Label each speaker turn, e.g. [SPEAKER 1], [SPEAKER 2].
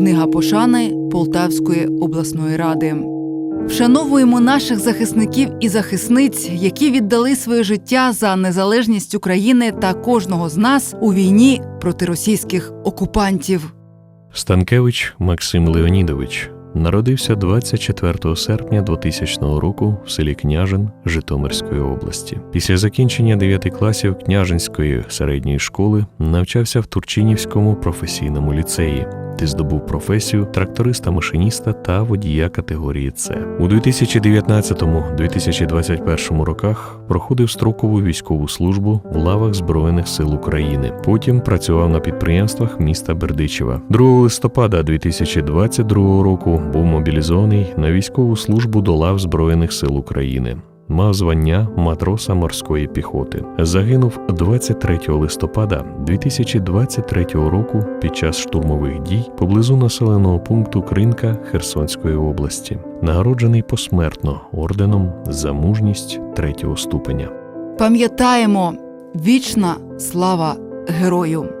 [SPEAKER 1] Книга пошани Полтавської обласної ради. Вшановуємо наших захисників і захисниць, які віддали своє життя за незалежність України та кожного з нас у війні проти російських окупантів.
[SPEAKER 2] Станкевич Максим Леонідович народився 24 серпня 2000 року в селі Княжин Житомирської області. Після закінчення 9 класів Княжинської середньої школи навчався в Турчинівському професійному ліцеї. Де здобув професію тракториста-машиніста та водія категорії С. У 2019-2021 роках проходив строкову військову службу в лавах Збройних сил України. Потім працював на підприємствах міста Бердичева. 2 листопада 2022 року був мобілізований на військову службу до лав Збройних сил України. Мав звання матроса морської піхоти. Загинув 23 листопада 2023 року під час штурмових дій поблизу населеного пункту Кринка Херсонської області, нагороджений посмертно орденом за мужність третього ступеня.
[SPEAKER 1] Пам'ятаємо вічна слава герою.